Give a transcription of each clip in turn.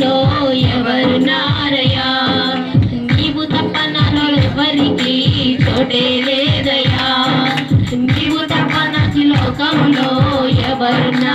లోకంలో ఎవరు నారయా నీవు తప్ప నాలో ఎవరికి చోటే లేదయా నీవు తప్ప నాకు లోకంలో ఎవరు నా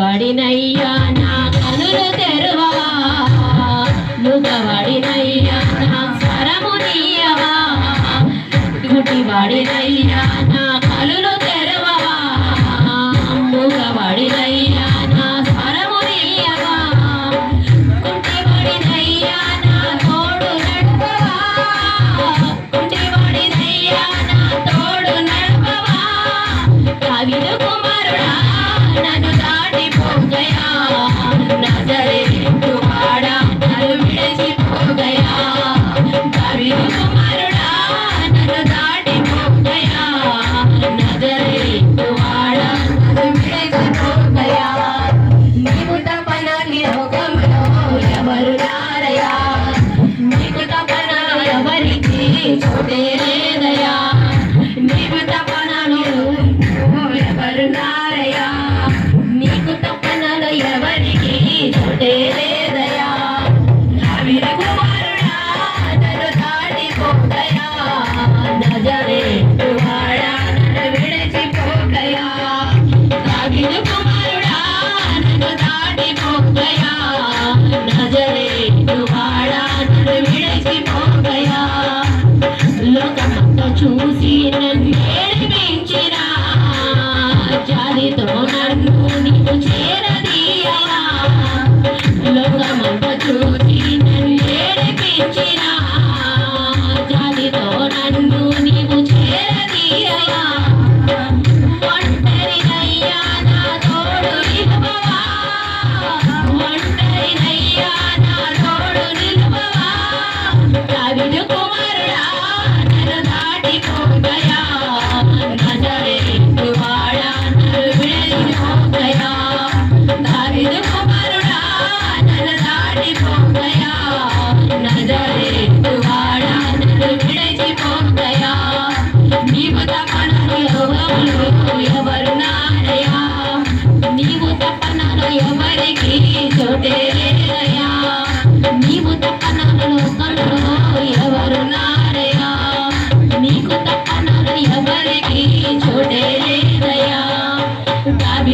ముగ్గబడినయ్యా నా కనులు తెరువా. ముగ్గబడినయ్యా నా స్వరము నీయవా. గుడిబడినయ్యా నా చూసిన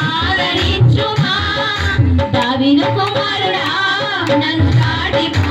ఆదరించుమా దావిన కుమారుడా నన్ను దాటిపో